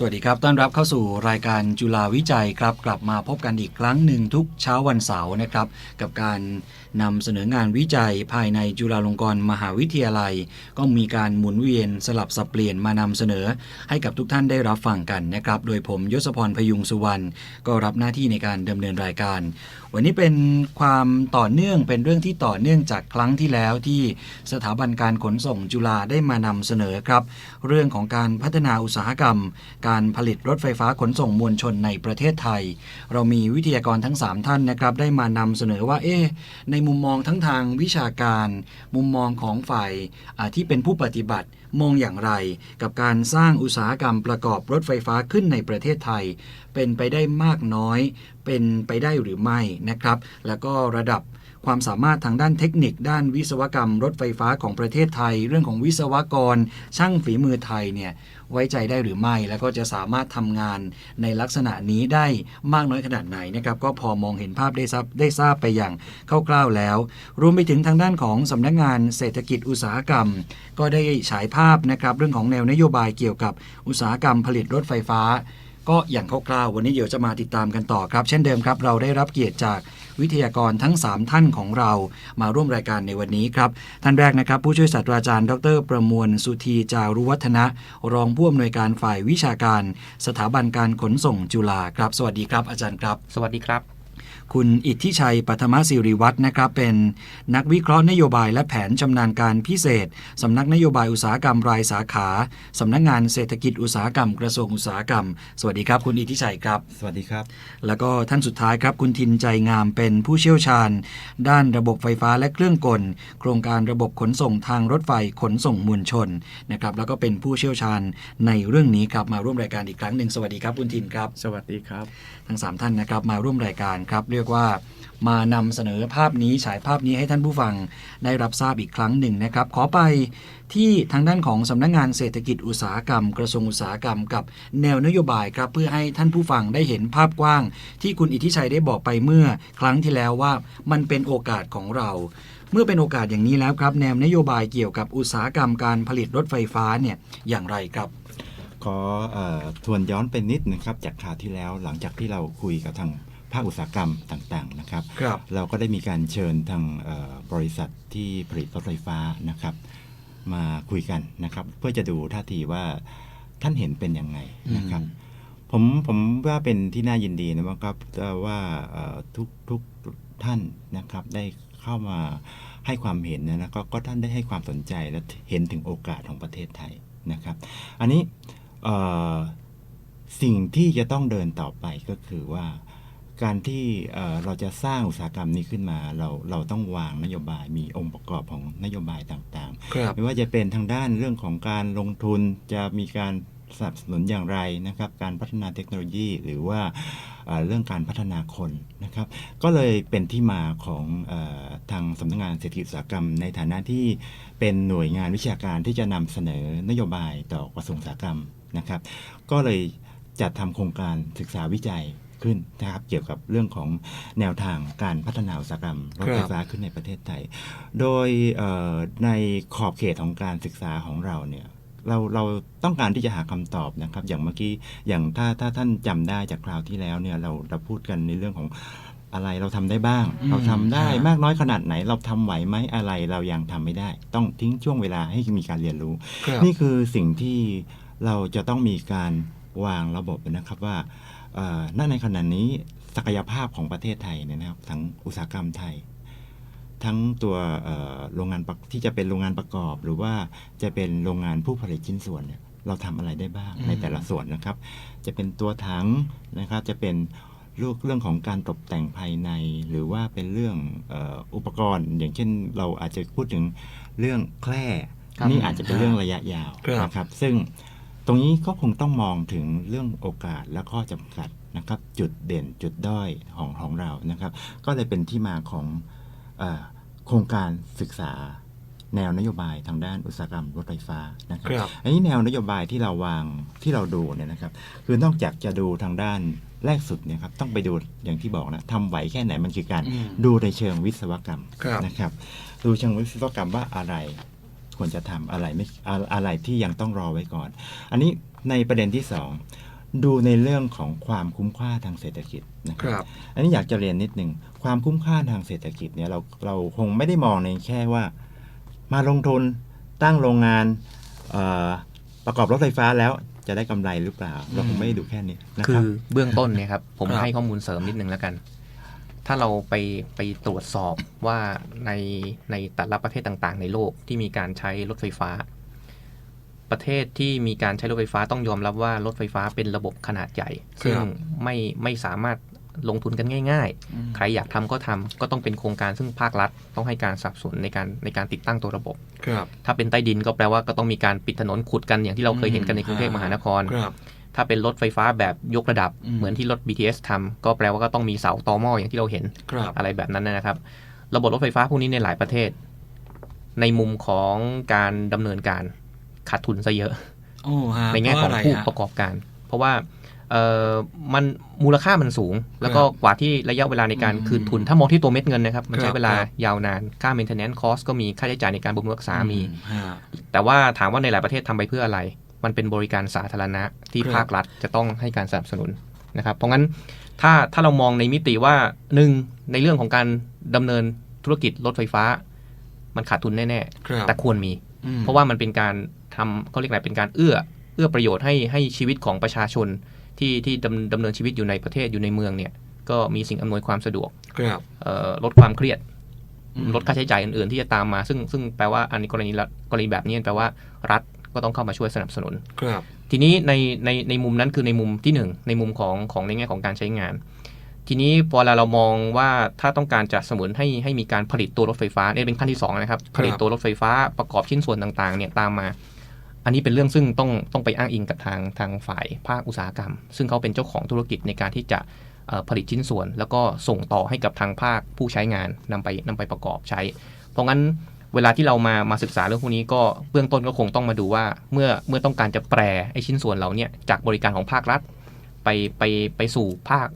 สวัสดีครับ ต้อนรับเข้าสู่รายการจุฬาวิจัยครับ กลับมาพบกันอีกครั้งหนึ่งทุกเช้าวันเสาร์นะครับ กับการนำเสนองานวิจัยภายในจุฬาลงกรณ์มหาวิทยาลัย ก็มีการหมุนเวียนสลับสับเปลี่ยนมานำเสนอ ให้กับทุกท่านได้รับฟังกันนะครับ โดยผมยศพรพยุงสุวรรณก็รับหน้าที่ในการดำเนินรายการวันนี้เป็นความต่อเนื่องเป็นเรื่องที่ต่อเนื่องจากครั้งที่แล้วที่สถาบันการขนส่งจุฬาได้มานำเสนอครับ เรื่องของการพัฒนาอุตสาหกรรม การผลิตรถไฟฟ้าขนส่งมวลชนในประเทศไทย เรามีวิทยากรทั้ง 3 ท่านนะครับ ได้มานำเสนอว่าเอ๊ในมุมมองทั้งทางวิชาการ มุมมองของฝ่ายที่เป็นผู้ปฏิบัติมองอย่างไร กับการสร้างอุตสาหกรรมประกอบรถไฟฟ้าขึ้นในประเทศไทย เป็นไปได้มากน้อย เป็นไปได้หรือไม่นะครับ แล้วก็ระดับความสามารถทางด้านเทคนิค ด้านวิศวกรรม รถไฟฟ้าของประเทศไทย เรื่องของวิศวกร ช่างฝีมือไทยเนี่ยไว้ใจได้หรือไม่ แล้วก็จะสามารถทำงานในลักษณะนี้ได้มากน้อยขนาดไหนนะครับก็พอมองเห็นภาพได้ทราบได้ทราบไปอย่างคร่าวๆแล้ว รวมไปถึงทางด้านของสำนักงานเศรษฐกิจอุตสาหกรรม ก็ได้ฉายภาพนะครับเรื่องของแนวนโยบายเกี่ยวกับอุตสาหกรรมผลิตรถไฟฟ้า ก็อย่างคร่าวๆวันนี้เดี๋ยวจะมาติดตามกันต่อครับ เช่นเดิมครับ เราได้รับเกียรติจากวิทยากรทั้ง 3 ท่านของเรามาร่วมรายการในวันนี้ครับ ท่านแรกนะครับ ผู้ช่วยศาสตราจารย์ ดร ประมวลสุธีจารุวัฒนะ รองผู้อำนวยการฝ่ายวิชาการ สถาบันการขนส่งจุฬาครับ สวัสดีครับ อาจารย์ครับ สวัสดีครับ คุณอิทธิชัยปัทมศิริวัฒน์นะครับ เป็นนักวิเคราะห์นโยบายและแผนชำนาญการพิเศษ สำนักนโยบายอุตสาหกรรมรายสาขา สำนักงานเศรษฐกิจอุตสาหกรรมกระทรวงอุตสาหกรรม สวัสดีครับ คุณอิทธิชัยครับ สวัสดีครับ แล้วก็ท่านสุดท้ายครับ คุณทินใจงามเป็นผู้เชี่ยวชาญ ด้านระบบไฟฟ้าและเครื่องกล โครงการระบบขนส่งทางรถไฟขนส่งมวลชนนะครับ แล้วก็เป็นผู้เชี่ยวชาญในเรื่องนี้ครับมาร่วมรายการอีกครั้งหนึ่งสวัสดีครับคุณทินครับ สวัสดีครับ ทั้ง 3 ท่านนะครับมาร่วมรายการครับเรียกว่า มานำเสนอภาพนี้ฉายภาพนี้ให้ท่านผู้ฟังได้รับทราบอีกครั้งหนึ่งนะครับ ขอไปที่ทางด้านของสำนักงงานเศรษฐกิจอุตสาหกรรม กระทรวงอุตสาหกรรมกับแนวนโยบายครับเพื่อให้ท่านผู้ฟังได้เห็นภาพกว้าง ที่คุณอิทธิชัยได้บอกไปเมื่อครั้งที่แล้วว่ามันเป็นโอกาสของเราเมื่อเป็นโอกาสอย่างนี้แล้วครับ แนวนโยบายเกี่ยวกับอุตสาหกรรมการผลิตรถไฟฟ้าเนี่ยอย่างไรครับ ขออทวนย้อนไปนิดนะครับ จากข่าวที่แล้วหลังจากที่เราคุยกับทาง ภาคอุตสาหกรรมต่างๆนะครับครับเราก็ได้มีการเชิญทางเอ่อบริษัทที่ผลิตรถไฟฟ้านะครับ มาคุยกันนะครับ เพื่อจะดูท่าทีว่าท่านเห็นเป็นยังไงนะครับ ผมผมว่าเป็นที่น่ายินดีนะครับเอ่อว่าเอ่อทุกทุกท่านนะครับได้เข้ามาให้ความเห็นนะนะก็ก็ท่านได้ให้ความสนใจและเห็นถึงโอกาสของประเทศไทยนะครับ อันนี้เอ่อสิ่งที่จะต้องเดินต่อไปก็คือว่า การที่เอ่อเราจะสร้างอุตสาหกรรมนี้ขึ้นมาเราเราต้องวางนโยบายมีองค์ประกอบของนโยบายต่างๆครับไม่ว่าจะเป็นทางด้านเรื่องของการลงทุนจะมีการสนับสนุนอย่างไรนะครับ การพัฒนาเทคโนโลยีหรือว่าเอ่อเรื่องการพัฒนาคนนะครับ ก็เลยเป็นที่มาของเออทางสำนักงานเศรษฐกิจอุตสาหกรรม ในฐานะที่เป็นหน่วยงานวิชาการที่จะนำเสนอนโยบายต่อกระทรวงอุตสาหกรรมนะครับ ก็เลยจัดทำโครงการศึกษาวิจัย ขึ้นนะครับเกี่ยวกับเรื่องของแนวทางการพัฒนาอุตสาหกรรมรถไฟฟ้าขึ้นในประเทศไทย โดยเอ่อในขอบเขตของการศึกษาของเราเนี่ยเราเราต้องการที่จะหาคำตอบนะครับ อย่างเมื่อกี้อย่างถ้าถ้าท่านจำได้จากคราวที่แล้วเนี่ยเราเราพูดกันในเรื่องของอะไรเราทำได้บ้างอืมเราทำได้ครับมากน้อยขนาดไหน เราทำไหวไหมอะไรเรายังทำไม่ได้ ต้องทิ้งช่วงเวลาให้มีการเรียนรู้ครับนี่คือสิ่งที่เราจะต้องมีการวางระบบนะครับว่า เอ่อณในขณะนี้ศักยภาพของประเทศไทยเนี่ยนะครับทั้งอุตสาหกรรมไทย ทั้งตัวเอ่อโรงงานประที่จะเป็นโรงงานประกอบ หรือว่าจะเป็นโรงงานผู้ผลิตชิ้นส่วนเนี่ยเราทำอะไรได้บ้างอืมในแต่ละส่วนนะครับ จะเป็นตัวถังนะครับจะเป็นเรื่องเรื่องของการตกแต่งภายใน หรือว่าเป็นเรื่องเอ่ออุปกรณ์ อย่างเช่นเราอาจจะพูดถึงเรื่องแคร่ครับนี่อาจจะเป็นเรื่องระยะยาวครับนะครับ ซึ่งตรงนี้ก็คงต้องมองถึงเรื่องโอกาสและข้อจำกัด นะครับจุดเด่นจุดด้อยของของเรานะครับ ก็เลยเป็นที่มาของเออโครงการศึกษาแนวนโยบายทางด้านอุตสาหกรรมรถไฟฟ้านะครับครับอันนี้แนวนโยบายที่เราวางที่เราดูเนี่ยนะครับ คือนอกจากจะดูทางด้านแรกสุดเนี่ยครับต้องไปดูอย่างที่บอกนะทำไหวแค่ไหนมันคือการอืมดูในเชิงวิศวกรรมครับนะครับ ดูเชิงวิศวกรรมว่าอะไรควรจะทำอะไรไม่อะอะไรที่ยังต้องรอไว้ก่อน อันนี้ในประเด็นที่สอง ดูในเรื่องของความคุ้มค่าทางเศรษฐกิจนะคครับรับ อันนี้อยากจะเรียนนิดหนึ่งความคุ้มค่าทางเศรษฐกิจเนี่ยเราเราคงไม่ได้มองในแค่ว่า มาลงทุนตั้งโรงงานเอ่อประกอบรถไฟฟ้าแล้วจะได้กำไรหรือเปล่า เราคงไม่ได้ดูแค่นี้นะคืครัอบเบื้องต้นเนี่ยครับผมครับให้ข้อมูลเสริมนิดนึงแล้วกัน ถ้าเราไปไปตรวจสอบว่าในในแต่ละประเทศต่างๆ ในโลกที่มีการใช้รถไฟฟ้า ประเทศที่มีการใช้รถไฟฟ้าต้องยอมรับว่ารถไฟฟ้าเป็นระบบขนาดใหญ่ ซึ่งไม่ไม่สามารถลงทุนกันง่ายอืมๆใครอยากทำก็ทำก็ต้องเป็นโครงการซึ่งภาครัฐ ต้องให้การสนับสนุนในการในการติดตั้งตัวระบบครับถ้าเป็นใต้ดินก็แปลว่าก็ต้องมีการปิดถนนขุดกันอย่างที่เราเคยเห็นกันในกรุงเทพมหานครครับถ้าเป็นรถไฟฟ้าแบบยกระดับอืมเหมือนที่รถ BTS ทำก็แปลว่าก็ต้องมีเสาตอหม้ออย่างที่เราเห็นครับอะไรแบบนั้นนะครับ ระบบรถไฟฟ้าพวกนี้ในหลายประเทศ ในมุมของการดำเนินการ ขาดทุนซะเยอะโอ้ฮะในแง่ของเพราะะไรผู้ฮะประกอบการ เพราราะว่าเอ่อมันมูลค่ามันสูง แล้วก็กว่าที่ระยะเวลาในการอืมคืนทุน ถ้ามองที่ตัวเม็ดเงินนะครับ มันคใช้รับเวลาครับยาวนาน ค่า maintenance cost ก็มีค่าใช้จ่ายในการบำรุงรักษามีฮะแต่ว่าถามว่าในหลายประเทศทำไปเพื่ออะไร มันเป็นบริการสาธารณะที่ครับภาครัฐจะต้องให้การสนับสนุนนะครับ เพราะงั้นถ้าถ้าเรามองในมิติว่าหนึ่งในเรื่องของการดำเนินธุรกิจรถไฟฟ้า มันขาดทุนแน่ครับๆแต่ควรมีอืมเพราะว่ามันเป็นการ ทำเขาเรียกอะไรเป็นการเอื้อเอื้อประโยชน์ให้ให้ชีวิตของประชาชนที่ที่ดำดำเนินชีวิตอยู่ในประเทศอยู่ในเมืองเนี่ยก็มีสิ่งอำนวยความสะดวกครับเอ่อลดความเครียดอืมลดค่าใช้จ่ายอื่นๆ ที่จะตามมา ซึ่งซึ่งแปลว่าอันนี้กรณีละกรณีแบบนี้แปลว่ารัฐก็ต้องเข้ามาช่วยสนับสนุนครับทีนี้ในในในมุมนั้นคือในมุมที่หนึ่งในมุมของของในแง่ของการใช้งาน ทีนี้พอเวลาเรามองว่าถ้าต้องการจะสมุนให้ให้มีการผลิตตัวรถไฟฟ้าเนี่ยเป็นขั้นที่สองนะครับครับผลิตตัวรถไฟฟ้าประกอบชิ้นส่วนต่างๆเนี่ยตามมา อันนี้เป็นเรื่องซึ่งต้องต้องไปอ้างอิงกับทางทางฝ่ายภาคอุตสาหกรรม ซึ่งเขาเป็นเจ้าของธุรกิจในการที่จะผลิตชิ้นส่วน แล้วก็ส่งต่อให้กับทางภาคผู้ใช้งานนำไปนำไปประกอบใช้ เพราะงั้นเวลาที่เรามามาศึกษาเรื่องพวกนี้ก็เบื้องต้นก็คงต้องมาดูว่าเมื่อเมื่อต้องการจะแปลไอ้ชิ้นส่วนเหล่าเนี้จากบริการของภาครัฐ ไปไปไปสู่ภาค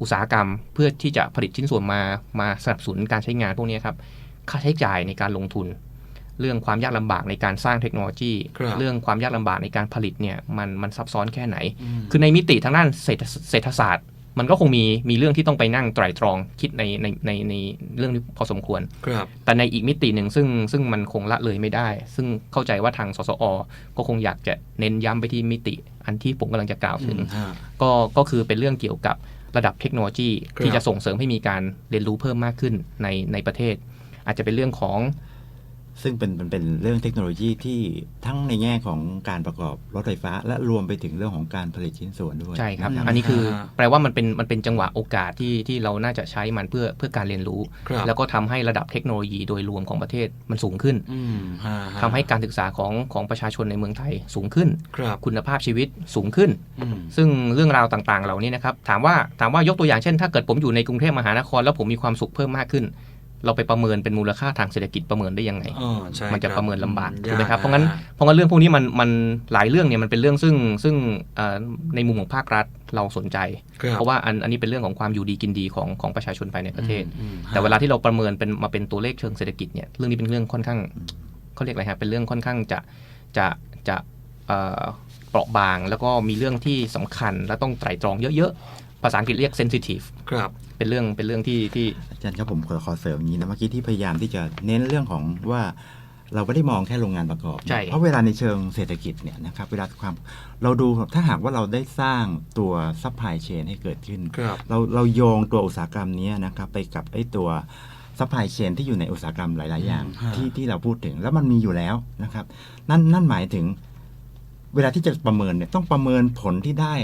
อุตสาหกรรม เพื่อที่จะผลิตชิ้นส่วนมามาสนับสนุนการใช้งานพวกนี้ครับค่าใช้จ่ายในการลงทุน เรื่องความยากลำบากในการสร้างเทคโนโลยีครับเรื่องความยากลำบากในการผลิตเนี่ยมันมันซับซ้อนแค่ไหนมคือในมิติทางด้านเศรษฐเศรษฐศาสตร์ มันก็คงมีมีเรื่องที่ต้องไปนั่งไตร่ตรองคิดในในในในเรื่องนี้พอสมควรครับแต่ในอีกมิติหนึ่งซึ่งซึ่งมันคงละเลยไม่ได้ ซึ่งเข้าใจว่าทางสสอ ก็คงอยากจะเน้นย้ำไปที่มิติ อันที่ผมกำลังจะกล่าวถึงอืมฮะก็ก็คือเป็นเรื่องเกี่ยวกับระดับเทคโนโลยีครับที่จะส่งเสริมให้มีการเรียนรู้เพิ่มมากขึ้นในในประเทศ อาจจะเป็นเรื่องของ ซึ่งเป็นเป็นเป็นเรื่องเทคโนโลยีที่ทั้งในแง่ของการประกอบรถไฟฟ้า และรวมไปถึงเรื่องของการผลิตชิ้นส่วนด้วยใช่ครับ นะ อันนี้คืออ่าแปลว่ามันเป็นมันเป็นจังหวะโอกาสที่ที่เราน่าจะใช้มันเพื่อเพื่อการเรียนรู้ ครับ แล้วก็ทำให้ระดับเทคโนโลยีโดยรวมของประเทศมันสูงขึ้นอืมฮะฮะทำให้การศึกษาของของประชาชนในเมืองไทยสูงขึ้น ครับคุณภาพชีวิตสูงขึ้น อืมซึ่งเรื่องราวต่างๆ เหล่านี้นะครับถามว่าถามว่ายกตัวอย่างเช่น ถ้าเกิดผมอยู่ในกรุงเทพมหานคร แล้วผมมีความสุขเพิ่มมากขึ้น เราไปประเมินเป็นมูลค่าทางเศรษฐกิจประเมินได้ยังไงอ๋อใช่มันจะคบประเมินลำบากอืถูกไหมครับยเพราะงั้นฮเพราะงั้นเรื่องพวกนี้มันมันหลายเรื่องเนี่ยมันเป็นเรื่องซึ่งซึ่งเอ่อในมุมของภาครัฐเราสนใจครับเพราะว่าอันอันนี้เป็นเรื่องของความอยู่ดีกินดีของของประชาชนภายในประเทศอืมฮะแต่เวลาที่เราประเมินเป็นมาเป็นตัวเลขเชิงเศรษฐกิจเนี่ยเรื่องนี้เป็นเรื่องค่อนข้างเขาเรียกอะไรฮะเป็นเรื่องค่อนข้างจะจะจะเอ่อเปราะบางแล้วก็มีเรื่องที่สำคัญและต้องไตร่ตรองเยอะๆ ภาษาอังกฤษเรียก sensitive ครับเป็นเรื่องเป็นเรื่องที่ที่อาจารย์ครับผมขอขอเสริมอย่างนี้นะเมื่อกี้ที่พยายามที่จะเน้นเรื่องของว่าเราไม่ได้มองแค่โรงงานประกอบ ใช่ เพราะเวลาในเชิงเศรษฐกิจเนี่ยนะครับเวลาความเราดูถ้าหากว่าเราได้สร้างตัวซัพพลายเชนให้เกิดขึ้น ครับ เราเราโยงตัวอุตสาหกรรมนี้นะครับไปกับไอ้ตัวซัพพลายเชนที่อยู่ในอุตสาหกรรมหลาย ๆ อย่างอืมฮะ ที่ที่เราพูดถึงแล้วมันมีอยู่แล้วนะครับ นั่นนั่นหมายถึง เวลาที่จะประเมินเนี่ยต้องประเมินผลที่ได้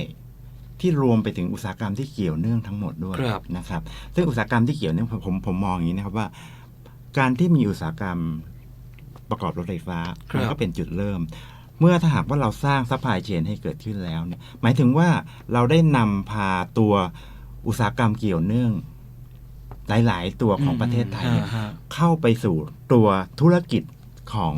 ที่รวมไปถึงอุตสาหกรรมที่เกี่ยวเนื่องทั้งหมดด้วยครับ นะครับ ซึ่งอุตสาหกรรมที่เกี่ยวเนื่องผมผมผมมองอย่างนี้นะครับว่า การที่มีอุตสาหกรรมประกอบรถไฟฟ้าครับ มันก็เป็นจุดเริ่ม เมื่อถ้าหากว่าเราสร้างซัพพลายเชนให้เกิดขึ้นแล้วเนี่ยหมายถึงว่าเราได้นำพาตัวอุตสาหกรรมเกี่ยวเนื่อง หลาย ๆ ตัวของประเทศไทยเนี่ยฮะฮะ เข้าไปสู่ตัวธุรกิจของ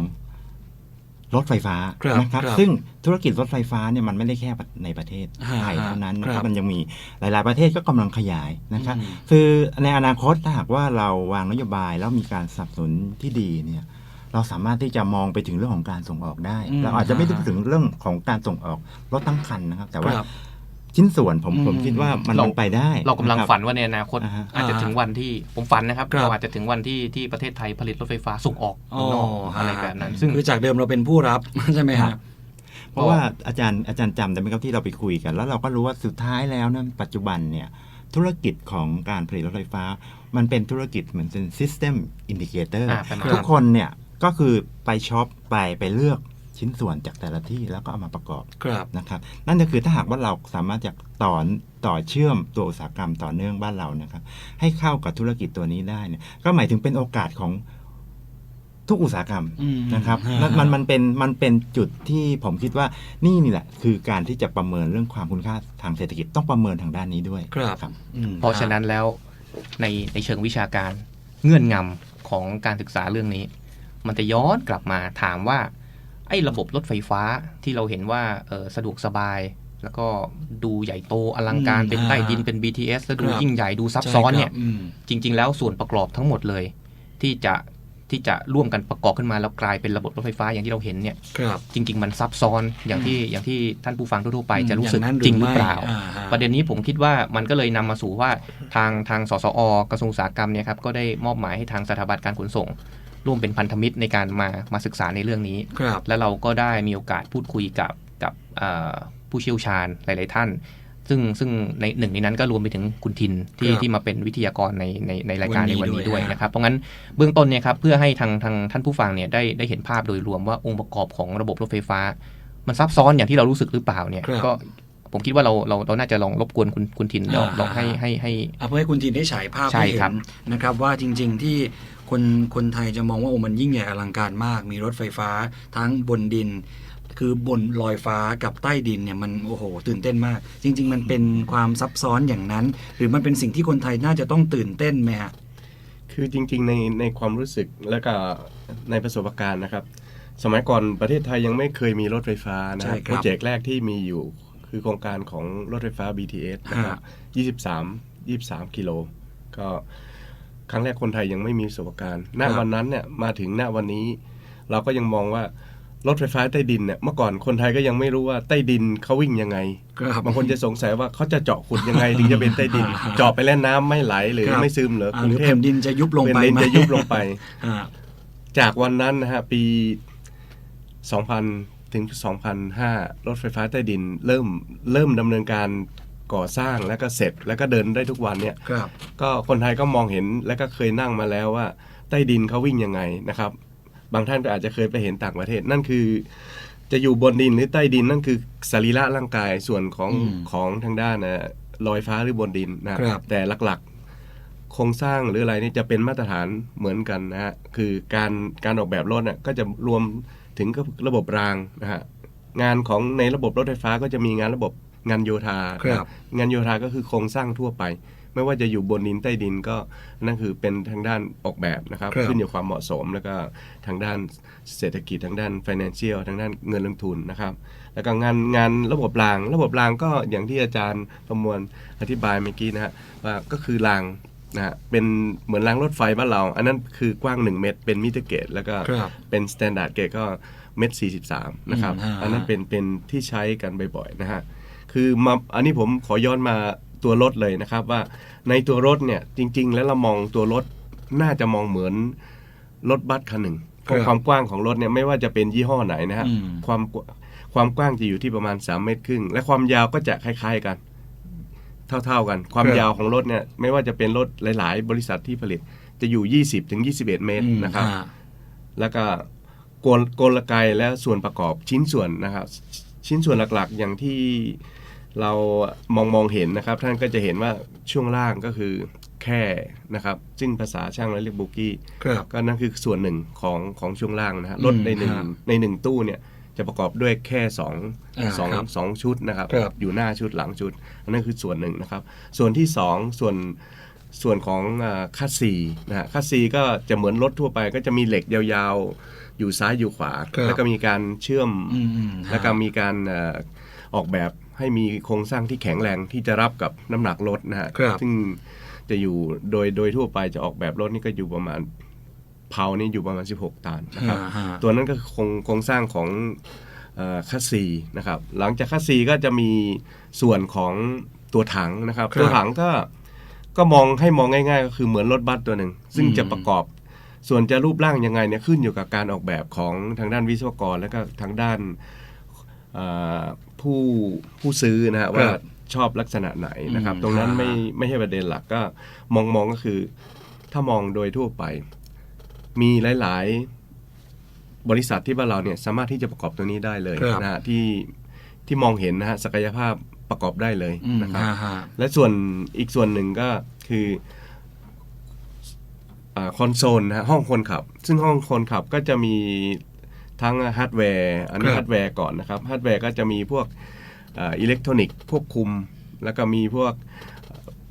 รถไฟฟ้าครับนะครับครับซึ่งธุรกิจรถไฟฟ้าเนี่ยมันไม่ได้แค่ในประเทศฮะไทยเท่านั้นนะคครัรับบมันยังมีหลาย ๆประเทศก็กำลังขยายนะครับอืมคือในอนาคตถ้าหากว่าเราวางนโยบายแล้วมีการสนับสนุนที่ดีเนี่ยเราสามารถที่จะมองไปถึงเรื่องของการส่งออกได้อืมเราอาจจะไม่ได้ฮะพูดถึงเรื่องของการส่งออกรถทั้งคันนะครับ แต่ว่าครับ ชิ้นส่วนผมอืมผมคิดว่ามันเรามันไปได้ เรากำลังะคบฝันว่าในอนาคตอ่าฮะอาจจะถึงวันที่ผมฝันนะครับครับเราอาจจะถึงวันที่ที่ประเทศไทยผลิตรถไฟฟ้าส่งออกอ๋อเมืองนอกอะไรแบบนั้น ซึ่งคือจากเดิมเราเป็นผู้รับใช่ไหมครัฮะบเพราะว่าอาจารย์อาจารย์จำได้ไหมครับที่เราไปคุยกัน แล้วเราก็รู้ว่าสุดท้ายแล้วนั้นปัจจุบันเนี่ยธุรกิจของการผลิตรถไฟฟ้า มันเป็นธุรกิจเหมือนเป็น system indicator อ่าประมาณทุกคนเนี่ยก็คือไปช็อปไปไปเลือก ชิ้นส่วนจากแต่ละที่แล้วก็เอามาประกอบครับนะครับ นั่นก็คือถ้าหากว่าเราสามารถจะต่อต่อเชื่อมตัวอุตสาหกรรมต่อเนื่องบ้านเรานะครับ ให้เข้ากับธุรกิจตัวนี้ได้เนี่ยก็หมายถึงเป็นโอกาสของทุกอุตสาหกรรมอืมนะครับฮะนั่นมันมันเป็นมันเป็นจุดที่ผมคิดว่านี่นี่แหละ คือการที่จะประเมินเรื่องความคุณค่าทางเศรษฐกิจต้องประเมินทางด้านนี้ด้วยครับอืมเพราะฉะนั้นแล้วในในเชิงวิชาการเงื่อนงำของการศึกษาเรื่องนี้ มันจะย้อนกลับมาถามว่า ไอ้ระบบรถไฟฟ้าที่เราเห็นว่าเออสะดวกสบาย แล้วก็ดูใหญ่โตอลังการอืมเป็นใต้อ่าดินเป็น BTS แล้วดูครับยิ่งใหญ่ดูซับซ้อนเนี่ยใช่ครับมจริง ๆ แล้วส่วนประกอบทั้งหมดเลย ที่จะที่จะร่วมกันประกอบขึ้นมาแล้วกลายเป็นระบบรถไฟฟ้าอย่างที่เราเห็นเนี่ยครับจริง ๆ มันซับซ้อนอย่างที่อย่างที่ท่านผู้ฟังทั่วๆไปจะรู้สึกอย่างนั้นจริงหรือเปล่าไม่อ่าฮะประเด็นนี้ผมคิดว่ามันก็เลยนำมาสู่ว่าทางทางสสอกระทรวงอุตสาหกรรมเนี่ยครับก็ได้มอบหมายให้ทางสถาบันการขนส่ง ร่วมเป็นพันธมิตรในการมามาศึกษาในเรื่องนี้ครับและเราก็ได้มีโอกาสพูดคุยกับกับเอ่อผู้เชี่ยวชาญหลาย ๆ ท่าน ซึ่งซึ่งในหนึ่งในนั้นก็รวมไปถึงคุณทินที่ครับที่มาเป็นวิทยากรในในในรายการวันในนี้วันนี้ด้ด้ววยยฮะนะครับ เพราะงั้นเบื้องต้นเนี่ยครับเพื่อให้ทางทางท่านผู้ฟังเนี่ยได้ได้เห็นภาพโดยรวมว่าองค์ประกอบของระบบรถไฟฟ้า มันซับซ้อนอย่างที่เรารู้สึกหรือเปล่าเนี่ยครับก็ผมคิดว่าเราเราเราน่าจะลองรบกวนคุณคุณทินลองอ่าลองให้ให้ให้เอาเพื่อให้คุณทีนได้ฉายภาพใช่ให้เห็ครับนนะครับว่าจริง ๆ ที่ คนคนไทยจะมองว่าโอ้มันยิ่งใหญ่อลังการมาก มีรถไฟฟ้าทั้งบนดิน คือบนลอยฟ้ากับใต้ดินเนี่ยมันโอ้โห ตื่นเต้นมาก จริง ๆ มันเป็นความซับซ้อนอย่างนั้น หรือมันเป็นสิ่งที่คนไทยน่าจะต้องตื่นเต้นไหมฮะคือจริง ๆ ในในความรู้สึกและก็ในประสบการณ์นะครับ สมัยก่อนประเทศไทยยังไม่เคยมีรถไฟฟ้านะใช่ครับครับโปรเจกต์แรกที่มีอยู่คือโครงการของรถไฟฟ้า BTS นะครับ 23 23 กิโล ก็ ครั้งแรกคนไทยยังไม่มีประสบการณ์ณครับวันนั้นเนี่ยมาถึงณวันนี้ เราก็ยังมองว่ารถไฟฟ้าใต้ดินเนี่ยเมื่อก่อนคนไทยก็ยังไม่รู้ว่าใต้ดินเขาวิ่งยังไงครับบางคนจะสงสัยว่าเขาจะเจาะขุดยังไงถึงจะเป็นใต้ดิน เจาะไปแล้วน้ำไม่ไหลหรือครับไม่ซึมเหรออ่ากรุหงรือเทพแผ่นดินจะยุบลงเป็นไปเลนไหมจะยุบลงไปฮะจากวันนั้นนะฮะปี 2000 ถึง 2005 รถไฟฟ้าใต้ดิน เริ่มเริ่มดำเนินการ ก่อสร้างแล้วก็เสร็จแล้วก็เดินได้ทุกวันเนี่ยครับก็คนไทยก็มองเห็นและก็เคยนั่งมาแล้วว่า ใต้ดินเขาวิ่งยังไงนะครับ บางท่านก็อาจจะเคยไปเห็นต่างประเทศ นั่นคือ จะอยู่บนดินหรือใต้ดินนั่นคือสรีระร่างกายส่วนของอืมของทางด้านนะลอยฟ้าหรือบนดินนะครับ แต่หลักๆ โครงสร้างหรืออะไรนี่จะเป็นมาตรฐานเหมือนกันนะฮะคือการการออกแบบรถน่ะก็จะรวมถึงกับระบบรางนะฮะงานของในระบบรถไฟฟ้าก็จะมีงานระบบ งานโยธาครับงานโยธาก็คือโครงสร้างทั่วไป ไม่ว่าจะอยู่บนดินใต้ดินก็นั่นคือเป็นทางด้านออกแบบนะครับครับ ขึ้นอยู่ความเหมาะสมแล้วก็ทางด้านเศรษฐกิจทางด้าน financial ทางด้านเงินลงทุนนะครับ แล้วก็งานงานระบบราง ระบบรางก็อย่างที่อาจารย์ประมวลอธิบายเมื่อกี้นะฮะว่าก็คือรางนะฮะเป็นเหมือนรางรถไฟบ้านเรา อันนั้นคือกว้าง 1 เมตร เป็นมิเตอร์เกจแล้วก็ครับเป็นสแตนดาร์ดเกจก็เมตรสี่สิบสามนะครับอืมอ่าอันนั้นเป็นเป็นที่ใช้กันบ่อยๆนะฮะ คือมาอันนี้ผมขอย้อนมาตัวรถเลยนะครับ ว่าในตัวรถเนี่ยจริง ๆ แล้วเรามองตัวรถน่าจะมองเหมือนรถบัสคันหนึ่งเพราะครับความกว้างของรถเนี่ยไม่ว่าจะเป็นยี่ห้อไหนนะฮะอืมความกวความกว้างจะอยู่ที่ประมาณ 3 เมตรครึ่ง และความยาวก็จะคล้ายๆกัน เท่าๆกัน ความครับยาวของรถเนี่ยไม่ว่าจะเป็นรถหลาย ๆ บริษัทที่ผลิต จะอยู่ 20ถึง21 เมตรอืมนะครับอ่าแล้วก็กลกลไกและส่วนประกอบชิ้นส่วนนะครับ ชิ้นส่วนหลักๆ อย่างที่ เรามองมองเห็นนะครับ ท่านก็จะเห็นว่าช่วงล่างก็คือแค่นะครับซึ่งภาษาช่างเราเรียกบุกี้ครับก็นั่นคือส่วนหนึ่งของของช่วงล่างนะฮะอืมรถในหนึ่งครับในหนึ่งตู้เนี่ยจะประกอบด้วยแค่สองอ่าสองครับสองชุดนะครับครับอยู่หน้าชุดหลังชุดอันนั้นคือส่วนหนึ่งนะครับ ส่วนที่สองส่วนส่วนของอ่าคัสซีนะฮะคัสซีก็จะเหมือนรถทั่วไป ก็จะมีเหล็กยาวๆ อยู่ซ้ายอยู่ขวาครับแล้วก็มีการเชื่อมอืมอืมแล้วก็มีการเอ่อออกแบบ ให้มีโครงสร้างที่แข็งแรงที่จะรับกับน้ำหนักรถนะฮะครับซึ่งจะอยู่โดยโดยทั่วไปจะออกแบบรถนี่ก็อยู่ประมาณเพานี่อยู่ประมาณ 16 ตันนะครับอ่าฮะตัวนั้นก็คือโครงโครงสร้างของเอ่อคัสซีนะครับ หลังจากคัสซีก็จะมีส่วนของตัวถังนะครับครับตัวถังก็ก็มองให้มองง่าย ๆ ก็คือเหมือนรถบัสตัวหนึ่ง ซึ่งอืมจะประกอบส่วนจะรูปร่างยังไงเนี่ยขึ้นอยู่กับการออกแบบของทางด้านวิศวกร และก็ทางด้านเอ่อ ผู้ผู้ซื้อนะฮะว่าชอบลักษณะไหนนะครับอืมตรงนั้นฮะไม่ไม่ใช่ประเด็นหลักก็มองมองก็คือ ถ้ามองโดยทั่วไป มีหลาย ๆ บริษัทที่บ้านเราเนี่ยสามารถที่จะประกอบตัวนี้ได้เลยครับนะฮะที่ที่มองเห็นนะฮะศักยภาพประกอบได้เลยอืมนะครับฮะฮะและส่วนอีกส่วนหนึ่งก็คือคอนโซลนะฮะห้องคนขับ ซึ่งห้องคนขับก็จะมี ทั้งฮาร์ดแวร์อันนี้ครับฮาร์ดแวร์ก่อนนะครับฮาร์ดแวร์ก็จะมีพวกอิเล็กทรอนิกส์ควบคุม แล้วก็มีพวก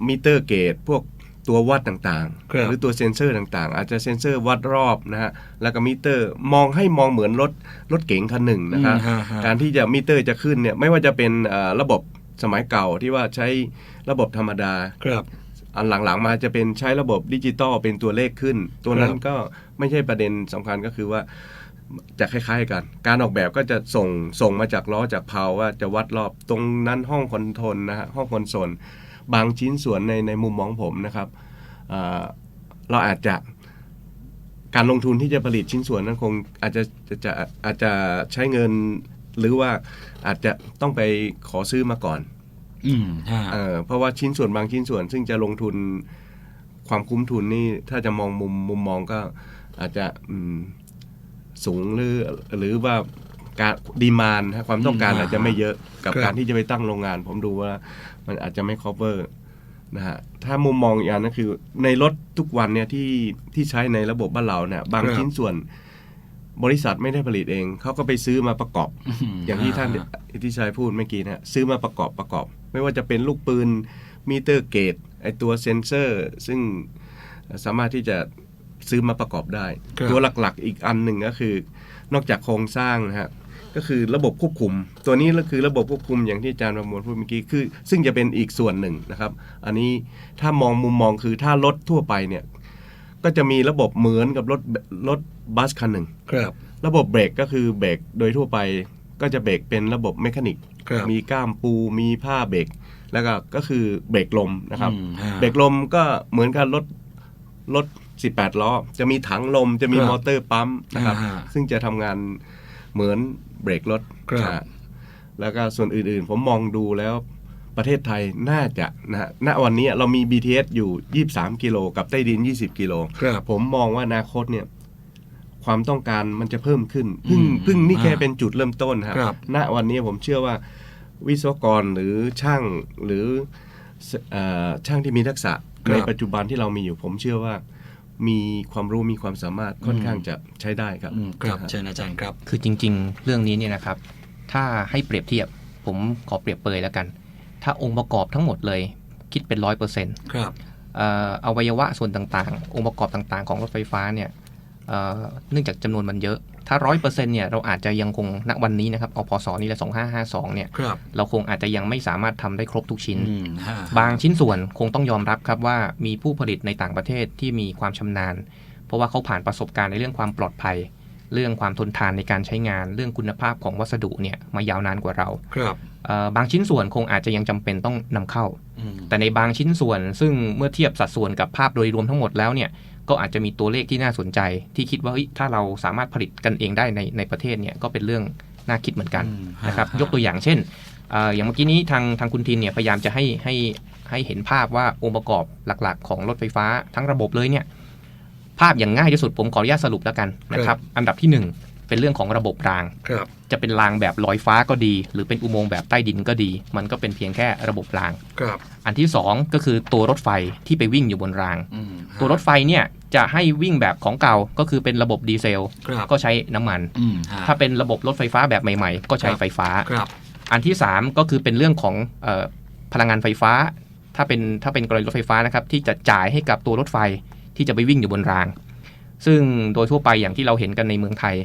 มิเตอร์เกจพวกตัววัดต่างครับๆหรือตัวเซ็นเซอร์ต่างๆ อาจจะเซ็นเซอร์วัดรอบนะฮะแล้วก็มิเตอร์มองให้มองเหมือนรถรถเก๋งคันหนึ่งนะครับอืมฮะฮะการที่จะมิเตอร์จะขึ้นเนี่ยไม่ว่าจะเป็นเอ่อระบบสมัยเก่าที่ว่าใช้ระบบธรรมดาครับอันหลังๆมาจะเป็นใช้ระบบดิจิตอลเป็นตัวเลขขึ้น ตัวนั้นครับก็ไม่ใช่ประเด็นสำคัญก็คือว่า จะคล้ายๆกัน การออกแบบก็จะส่งส่งมาจากล้อจากเพาว่าจะวัดรอบตรงนั้นห้องคอนโทรลนะฮะห้องคอนโซลบางชิ้นส่วนในในมุมมองผมนะครับเอ่อเราอาจจะการลงทุนที่จะผลิตชิ้นส่วนนั้นคงอาจจะจะจะอาจจะใช้เงินหรือว่าอาจจะต้องไปขอซื้อมาก่อนอืมฮะเออเพราะว่าชิ้นส่วนบางชิ้นส่วน ซึ่งจะลงทุนความคุ้มทุนนี่ถ้าจะมองมุมมุมมองก็อาจจะอืม สูงหรือหรือว่าการดีมานความต้องการอืมอาจจะไม่เยอะกับครับการที่จะไปตั้งโรงงาน ผมดูว่ามันอาจจะไม่ cover นะฮะถ้ามุมมองอีกอันก็คือ ในรถทุกวันเนี่ยที่ที่ใช้ในระบบบ้านเราเนี่ยบางครับชิ้นส่วนบริษัทไม่ได้ผลิตเอง เขาก็ไปซื้อมาประกอบ อย่างที่ท่านที่ชายพูดเมื่อกี้นะฮะซื้อมาประกอบประกอบ ไม่ว่าจะเป็นลูกปืนมิเตอร์เกตไอตัวเซนเซอร์ ซึ่งสามารถที่จะ ซื้อมาประกอบได้ครับตัวหลักๆ อีกอันหนึ่งก็คือ นอกจากโครงสร้างนะฮะก็คือระบบควบคุม ตัวนี้ก็คือระบบควบคุมอย่างที่อาจารย์ประมวลพูดเมื่อกี้คือ ซึ่งจะเป็นอีกส่วนหนึ่งนะครับ อันนี้ถ้ามองมุมมองคือถ้ารถทั่วไปเนี่ยก็จะมีระบบเหมือนกับรถรถบัสคันหนึ่งครับ ระบบเบรกก็คือเบรกโดยทั่วไปก็จะเบรกเป็นระบบเมคานิกครับมีก้ามปูมีผ้าเบรกแล้วก็ก็คือเบรกลมนะครับอืมฮะเบรกลมก็เหมือนกับรถรถ 18 ล้อ จะมีถังลมจะมีครับมอเตอร์ปั๊มนะครับอ่าฮะซึ่งจะทำงานเหมือนเบรกรถครับนะฮะแล้วก็ส่วนอื่นๆ ผมมองดูแล้วประเทศไทยน่าจะนะฮะณวันนี้เรามี BTS อยู่ 23 กิโลกับใต้ดิน 20 กิโลครับผมมองว่าอนาคตเนี่ยความต้องการมันจะเพิ่มขึ้นเพึ่งอืมเพึ่งนี่แค่อ่าเป็นจุดเริ่มต้นครับครับ ณ วันนี้ผมเชื่อว่าวิศวกรหรือช่างหรือสเอ่อช่างที่มีทักษะครับในปัจจุบันที่เรามีอยู่ ผมเชื่อว่า มีความรู้มีความสามารถค่อนข้างอืมจะใช้ได้ครับอืมครับนะฮะเชิญอาจารย์ครับ คือจริง ๆ เรื่องนี้เนี่ยนะครับ ถ้าให้เปรียบเทียบ ผมขอเปรียบเปยแล้วกัน ถ้าองค์ประกอบทั้งหมดเลยคิดเป็นร้อยเปอร์เซ็นต์ครับอวัยวะส่วนต่างๆ องค์ประกอบต่างๆ ของรถไฟฟ้าเนี่ยเอ่อเนื่องจากจำนวนมันเยอะ ถ้าร้อยเปอร์เซ็นต์เนี่ยเราอาจจะยังคงณวันนี้นะครับเอาพศนี้ละสองห้าห้าสองเนี่ยครับเราคงอาจจะยังไม่สามารถทำได้ครบทุกชิ้นอืมฮะบางชิ้นส่วนคงต้องยอมรับครับว่ามีผู้ผลิตในต่างประเทศที่มีความชำนาญ เพราะว่าเขาผ่านประสบการณ์ในเรื่องความปลอดภัย เรื่องความทนทานในการใช้งาน เรื่องคุณภาพของวัสดุเนี่ยมายาวนานกว่าเราครับเอ่อบางชิ้นส่วนคงอาจจะยังจำเป็นต้องนำเข้าอืมแต่ในบางชิ้นส่วนซึ่งเมื่อเทียบสัดส่วนกับภาพโดยรวมทั้งหมดแล้วเนี่ย ก็อาจจะมีตัวเลขที่น่าสนใจ ที่คิดว่าเฮ้ยถ้าเราสามารถผลิตกันเองได้ในในประเทศเนี่ยก็เป็นเรื่องน่าคิดเหมือนกันอืมฮะนะครับฮะยกตัวอย่างเช่นเอ่ออย่างเมื่อกี้นี้ทางทางคุณทินเนี่ยพยายามจะให้ให้ให้เห็นภาพว่าองค์ประกอบหลักๆ ของรถไฟฟ้าทั้งระบบเลยเนี่ยภาพอย่างง่ายที่สุดผมขออนุญาตสรุปแล้วกันนะครับ อันดับที่หนึ่ง เป็นเรื่องของระบบรางครับจะเป็นรางแบบลอยฟ้าก็ดี หรือเป็นอุโมงค์แบบใต้ดินก็ดี มันก็เป็นเพียงแค่ระบบรางครับอันที่ 2 ก็คือตัวรถไฟที่ไปวิ่งอยู่บนรางอืมฮะตัวรถไฟเนี่ยจะให้วิ่งแบบของเก่าก็คือเป็นระบบดีเซลครับก็ใช้น้ำมันอืมฮะถ้าเป็นระบบรถไฟฟ้าแบบใหม่ ๆ ก็ใช้ครับไฟฟ้าครับอันที่ 3 ก็คือเป็นเรื่องของเออพลังงานไฟฟ้า ถ้าเป็นถ้าเป็นกรณีรถไฟฟ้านะครับที่จะจ่ายให้กับตัวรถไฟที่จะไปวิ่งอยู่บนราง ซึ่งโดยทั่วไปอย่างที่เราเห็นกันในเมืองไทย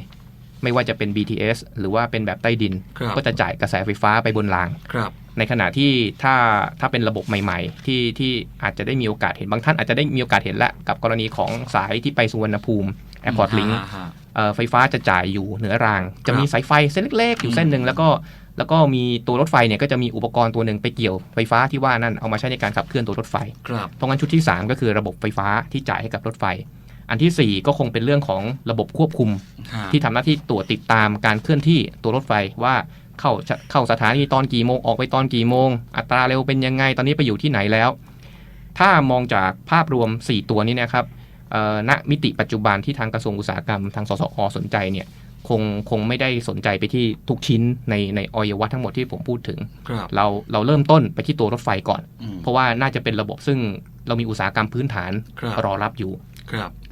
ไม่ว่าจะเป็น BTS หรือว่าเป็นแบบใต้ดินครับก็จะจ่ายกระแสไฟฟ้าไปบนรางครับในขณะที่ถ้าถ้าเป็นระบบใหม่ ๆ ที่ที่อาจจะได้มีโอกาสเห็นบางท่านอาจจะได้มีโอกาสเห็นแล้วกับกรณีของสายที่ไปสุวรรณภูมิ Airport Link ฮะฮะเอ่อไฟฟ้าจะจ่ายอยู่เหนือราง จะมีสายไฟเส้นเล็กๆ อยู่เส้นหนึ่งแล้วก็แล้วก็มีตัวรถไฟเนี่ยก็จะมีอุปกรณ์ตัวหนึ่งไปเกี่ยวไฟฟ้าที่ว่านั่นเอามาใช้ในการขับเคลื่อนตัวรถไฟครับเพราะงั้นชุดที่ 3 ก็คือระบบไฟฟ้าที่จ่ายให้กับรถไฟ อันทีสี่ 4 ก็คงเป็นเรื่องของระบบควบคุมฮะที่ทำหน้าที่ตรวจติดตามการเคลื่อนที่ตัวรถไฟว่าเข้าเข้าสถานีตอนกี่โมงออกไปตอนกี่โมง อัตราเร็วเป็นยังไงตอนนี้ไปอยู่ที่ไหนแล้ว ถ้ามองจากภาพรวม 4 ตัวนี้นะครับเอ่อณมิติปัจจุบันที่ทางกระทรวงอุตสาหกรรมทางสสอสนใจเนี่ยคงคงไม่ได้สนใจไปที่ทุกชิ้นในในอวัยวะทั้งหมดที่ผมพูดถึงครับเราเราเริ่มต้นไปที่ตัวรถไฟก่อนอืมเพราะว่าน่าจะเป็นระบบซึ่งเรามีอุตสาหกรรมพื้นฐานครับรอรับอยู่ครับ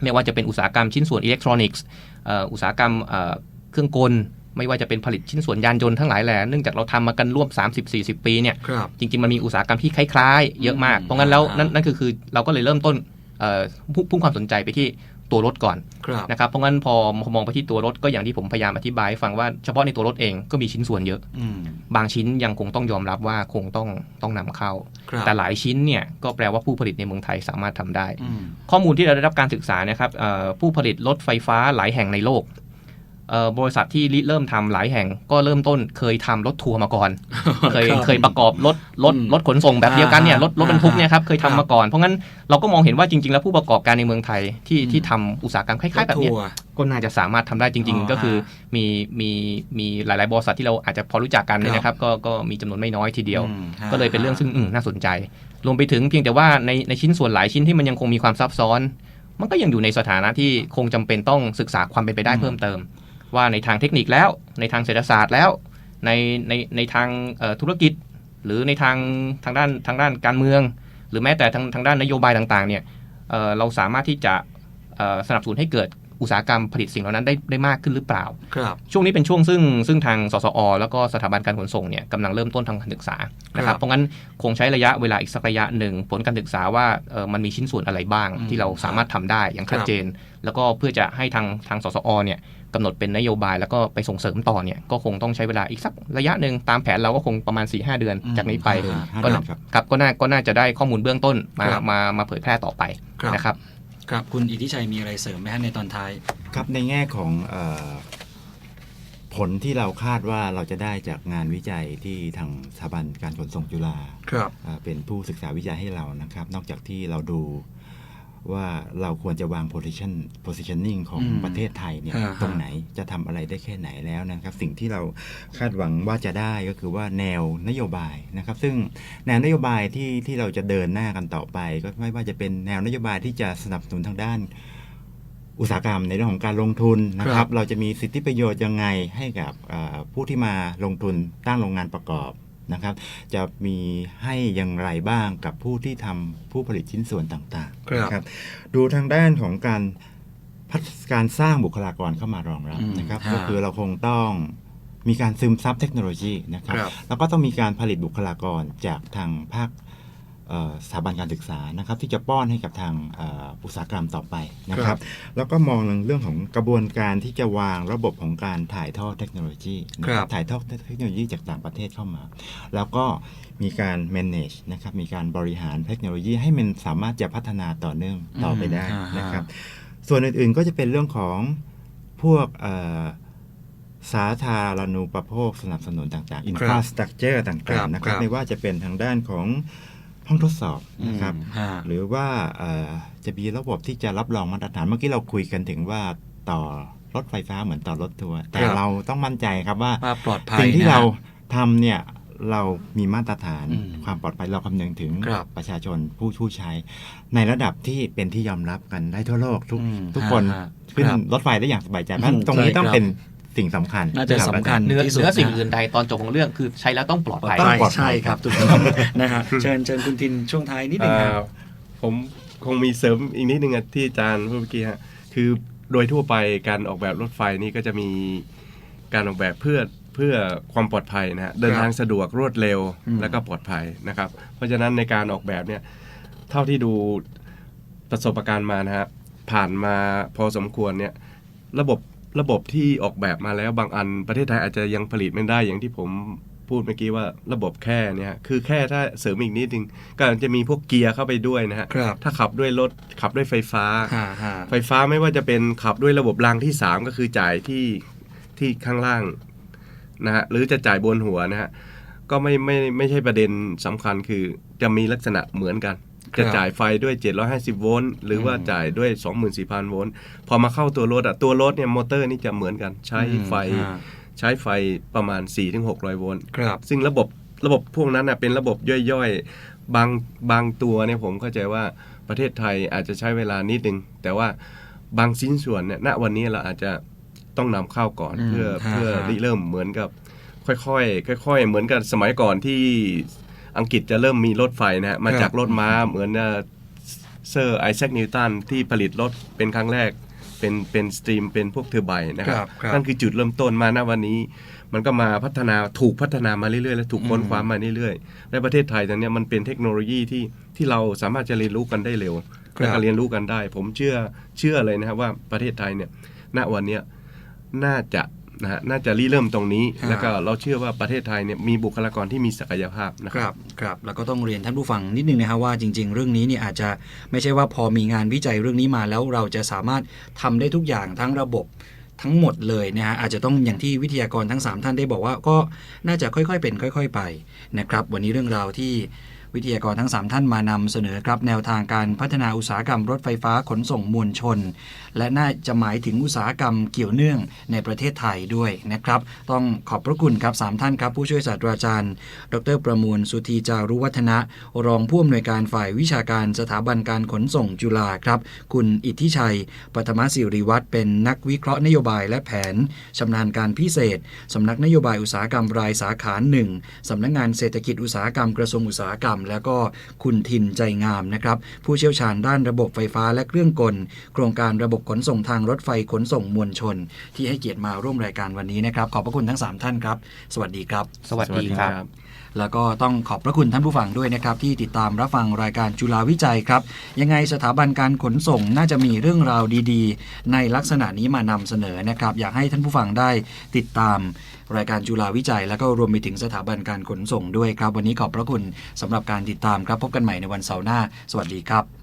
ไม่ว่าจะเป็นอุตสาหกรรมชิ้นส่วนอิเล็กทรอนิกส์เอ่ออุตสาหกรรมเอ่อเครื่องกล ไม่ว่าจะเป็นผลิตชิ้นส่วนยานยนต์ทั้งหลายแหล่เนื่องจากเราทำมากันร่วม 30-40 ปีเนี่ยครับจริง ๆ มันมีอุตสาหกรรมที่คล้าย ๆ เยอะมากอืมเพราะงั้นแล้วอ่านั่นั่นนั่นคือคือเราก็เลยเริ่มต้นเอ่อพุ่งพุ่งความสนใจไปที่ ตัวรถก่อนครับนะครับเพราะงั้นพอพอมองไปที่ตัวรถก็อย่างที่ผมพยายามอธิบายให้ฟังว่าเฉพาะในตัวรถเองก็มีชิ้นส่วนเยอะอืมบางชิ้นยังคงต้องยอมรับว่าคงต้องต้องนำเข้าครับแต่หลายชิ้นเนี่ยก็แปลว่าผู้ผลิตในเมืองไทยสามารถทำได้อืมข้อมูลที่เราได้รับการศึกษานะครับเอ่อผู้ผลิตรถไฟฟ้าหลายแห่งในโลกเอ่อ บริษัทที่ริเริ่มทำหลายแห่งก็เริ่มต้นเคยทำรถทัวร์มาก่อน เคยรับเคยประกอบรถรถอืมรถขนส่งแบบเดียวกันเนี่ยอ่ารถรถบรรทุกเนี่ยครับเคยครัทำบมาก่อน เพราะงั้นเราก็มองเห็นว่าจริง ๆ แล้วผู้ประกอบการในเมืองไทยที่อืมที่ทำอุตสาหกรรมคล้ายๆแบบเนี้ยรถทัวร์ก็น่าจะสามารถทำได้จริงอ๋อๆก็คือฮะมีมีมีหลายๆบริษัทที่เราอาจจะพอรู้จักกันเนี่ยนะครับก็ก็มีจำนวนไม่น้อยทีเดียวอืมฮะก็เลยเป็นเรื่องซึ่งอืมน่าสนใจรวมไปถึงเพียงแต่ว่าในในชิ้นส่วนหลายชิ้นที่มันยังคงมีความซับซ้อน มันก็ยังอยู่ในสถานะที่คงจำเป็นต้องศึกษาความเป็นไปได้อืมเพิ่มเติม ว่าในทางเทคนิคแล้ว ในทางเศรษฐศาสตร์แล้ว ในในในทางเอ่อธุรกิจ หรือในทางทางด้านทางด้านการเมือง หรือแม้แต่ทางทางด้านนโยบายต่างๆเนี่ยเอ่อเราสามารถที่จะเอ่อสนับสนุนให้เกิดอุตสาหกรรมผลิตสิ่งเหล่านั้นได้ได้มากขึ้นหรือเปล่า ครับ ช่วงนี้เป็นช่วงซึ่งซึ่งทางสสอ แล้วก็สถาบันการขนส่งเนี่ยกำลังเริ่มต้นทางการศึกษานะคครัรับบเพราะงั้นคงใช้ระยะเวลาอีกสักระยะหนึ่งผลการศึกษาว่าเออมันมีชิ้นส่วนอะไรบ้างอืมที่เราสามารถทำได้อย่างชัดเจน แล้วก็เพื่อจะให้ทางทางสสอเนี่ย กำหนดเป็นนโยบายแล้วก็ไปส่งเสริมต่อเนี่ยก็คงต้องใช้เวลาอีกสักระยะหนึ่งตามแผนเราก็คงประมาณ4-5เดือนอืมจากนี้ไปอ่าห้าก็เดือน่านครับครับก็น่าก็น่าจะได้ข้อมูลเบื้องต้นมาครับมามาเผยแพร่ต่อไปครับนะครับครับคุณอิทธิชัยมีอะไรเสริมไหมฮะในตอนท้ายครับในแง่ของเออผลที่เราคาดว่าเราจะได้จากงานวิจัยที่ทางสถาบันการขนส่งจุฬาครับอ่าเป็นผู้ศึกษาวิจัยให้เรานะครับ นอกจากที่เราดู ว่าเราควรจะวาง position positioning ของอืมประเทศไทยเนี่ยอ่าฮะตรงไหนจะทำอะไรได้แค่ไหนแล้วนะครับ สิ่งที่เราคาดหวังว่าจะได้ก็คือว่าแนวนโยบายนะครับ ซึ่งแนวนโยบายที่ที่เราจะเดินหน้ากันต่อไป ก็ไม่ว่าจะเป็นแนวนโยบายที่จะสนับสนุนทางด้านอุตสาหกรรมในเรื่องของการลงทุนนะคครัรับบเราจะมีสิทธิประโยชน์ยังไงให้กับเอ่อผู้ที่มาลงทุนตั้งโรงงานประกอบ นะครับ จะมีให้อย่างไรบ้างกับผู้ที่ทำผู้ผลิตชิ้นส่วนต่างครับๆนะครับ ดูทางด้านของการพัฒการสร้างบุคลากรเข้ามารองรับอืมนะครับฮะก็คือเราคงต้องมีการซึมซับเทคโนโลยีนะครับครับแล้วก็ต้องมีการผลิตบุคลากรจากทางภาคเอ่อ สถาบันการศึกษานะครับที่จะป้อนให้กับทางเอ่ออุตสาหกรรมต่อไปนะคครัรับบแล้วก็มองเรื่องของกระบวนการที่จะวางระบบของการถ่ายทอดเทคโนโลยีนะคครัรับบถ่ายทอดเทคโนโลยีจากต่างประเทศเข้ามา แล้วก็มีการ manage นะครับมีการบริหารเทคโนโลยีให้มันสามารถจะพัฒนาต่อเนื่องต่อไปได้อืมอ่าฮะนะครับ ส่วนอื่นๆก็จะเป็นเรื่องของพวกเอ่อสาธารณูปโภคสนับสนุนต่างๆ infrastructure ต่างๆนะคครัรับบไม่ว่าจะเป็นทางด้านของ ห้องทดสอบนะครับอืมฮะหรือว่าเอ่อจะมีระบบที่จะรับรองมาตรฐานเมื่อกี้เราคุยกันถึงว่าต่อรถไฟฟ้าเหมือนต่อรถทัวร์แต่ครับเราต้องมั่นใจครับว่าว่าปลอดภัยสิ่งที่นะฮะเราทำเนี่ยเรามีมาตรฐานอืมความปลอดภัยเราคำนึงถึงครับประชาชนผู้ผู้ใช้ ในระดับที่เป็นที่ยอมรับกันได้ทั่วโลกทุกอืมทุกคนฮะขึ้นครับรถไฟได้อย่างสบายใจเพราะฉะอืนั้นมตรงนี้ใช่ต้องครับเป็น สิ่งสำคัญน่าจะครับสำคัญเนื้อที่สุดเนื้อสิ่งนะอื่นใดตอนจบของเรื่องคือใช้แล้วต้องปลอดภัยต้องปลอดภัยใช่ครับถูกต้องนะฮะเชิญเชิญคุณทินช่วงท้ายนิดนึงคอ่ารับผมคงมีเสริมอีกนิดนึงอะที่อาจารย์พูดเมื่อกี้ฮะคือโดยทั่วไปการออกแบบรถไฟนี่ก็จะมีการออกแบบเพื่อเพื่อความปลอดภัยนะฮะเดินทางสะดวกรวดเร็วอืมแล้วก็ปลอดภัยนะครับ เพราะฉะนั้นในการออกแบบเนี่ยเท่าที่ดูประสบการณ์มานะฮะผ่านมาพอสมควรเนี่ยระบบ ระบบที่ออกแบบมาแล้วบางอันประเทศไทยอาจจะยังผลิตไม่ได้อย่างที่ผมพูดเมื่อกี้ว่าระบบแค่เนี่ยคือแค่ถ้าเสริมอีกนิดนึงก็จะมีพวกเกียร์เข้าไปด้วยนะฮะครับถ้าขับด้วยรถขับด้วยไฟฟ้าฮ่าฮ่าไฟฟ้าไม่ว่าจะเป็นขับด้วยระบบรางที่ 3 ก็คือจ่ายที่ที่ข้างล่างนะฮะหรือจะจ่ายบนหัวนะฮะก็ไม่ไม่ไม่ใช่ประเด็นสำคัญคือจะมีลักษณะเหมือนกัน จะจ่ายไฟด้วย 750 โวลต์หรือว่าจ่ายด้วย 24,000 โวลต์พอมาเข้าตัวรถอะตัวรถเนี่ยมอเตอร์นี่จะเหมือนกันใช้ไฟอืมใช้ไฟประมาณ 4-600 โวลต์ครับซึ่งระบบระบบพวกนั้นนะเป็นระบบย่อยๆ บางบางตัวเนี่ยผมเข้าใจว่าประเทศไทยอาจจะใช้เวลานิดนึง แต่ว่าบางชิ้นส่วนเนี่ยณวันนี้เราอาจจะต้องนำเข้าก่อนอืมเพื่อฮะเพื่อฮะริเริ่มเหมือนกับ ค่อยๆค่อย ๆ เหมือนกับสมัยก่อนที่ อังกฤษจะเริ่มมีรถไฟนะฮะมาจากรถม้าเหมือนเอ่อเซอร์ไอแซคนิวตันที่ผลิตรถเป็นครั้งแรกเป็นเป็นสตรีมเป็นพวกเทอร์ไบน์นะคครัรับบครับนั่นคือจุดเริ่มต้นมาณวันนี้ มันก็มาพัฒนาถูกพัฒนามาเรื่อยๆ และถูกค้นอืมคว้ามาเรื่อยๆ และประเทศไทยตอนเนี้ยมันเป็นเทคโนโลยีที่ที่เราสามารถจะเรียนรู้กันได้เร็วครับและก็เรียนรู้กันได้ ผมเชื่อเชื่อเลยนะครับว่าประเทศไทยเนี่ยณวันเนี้ยน่าจะ นะฮะน่าจะริเริ่มตรงนี้ ฮะ แล้วก็เราเชื่อว่าประเทศไทยเนี่ยมีบุคลากรที่มีศักยภาพนะคครัรับบครับแล้วก็ต้องเรียนท่านผู้ฟังนิดนึงนะครับว่าจริง ๆ เรื่องนี้เนี่ยอาจจะไม่ใช่ว่าพอมีงานวิจัยเรื่องนี้มาแล้วเราจะสามารถทำได้ทุกอย่างทั้งระบบทั้งหมดเลยนะฮะอาจจะต้องอย่างที่วิทยากรทั้ง 3 ท่านได้บอกว่าก็น่าจะค่อยๆเป็นค่อย ๆ ไปนะครับ วันนี้เรื่องราวที่วิทยากรทั้ง 3 ท่านมานำเสนอครับแนวทางการพัฒนาอุตสาหกรรมรถไฟฟ้าขนส่งมวลชนและน่าจะหมายถึงอุตสาหกรรมเกี่ยวเนื่องในประเทศไทยด้วยนะครับ ต้องขอบพระคุณครับสามท่านครับ ผู้ช่วยศาสตราจารย์ ดรประมวลสุธีจารุวัฒนะ รองผู้อำนวยการฝ่ายวิชาการสถาบันการขนส่งจุฬาครับ คุณอิทธิชัยปฐมศิริวัตรเป็นนักวิเคราะห์นโยบายและแผนชำนาญการพิเศษสำนักนโยบายอุตสาหกรรมรายสาขาหนึ่งสำนักงานเศรษฐกิจอุตสาหกรรมกระทรวงอุตสาหกรรม แล้วก็คุณทินใจงามนะครับผู้เชี่ยวชาญด้านระบบไฟฟ้าและเครื่องกล โครงการระบบขนส่งทางรถไฟขนส่งมวลชน ที่ให้เกียรติมาร่วมรายการวันนี้นะครับ ขอบพระคุณทั้ง 3 ท่านครับ สวัสดีครับ สวัสดีครับ แล้วก็ต้องขอบพระคุณท่านผู้ฟังด้วยนะครับ ที่ติดตามรับฟังรายการจุฬาวิจัยครับ ยังไงสถาบันการขนส่งน่าจะมีเรื่องราวดีๆ ในลักษณะนี้มานำเสนอนะครับ อยากให้ท่านผู้ฟังได้ติดตามรายการจุฬาวิจัย แล้วก็รวมไปถึงสถาบันการขนส่งด้วยครับ วันนี้ขอบพระคุณสำหรับการติดตามครับพบกันใหม่ในวันเสาร์หน้า สวัสดีครับ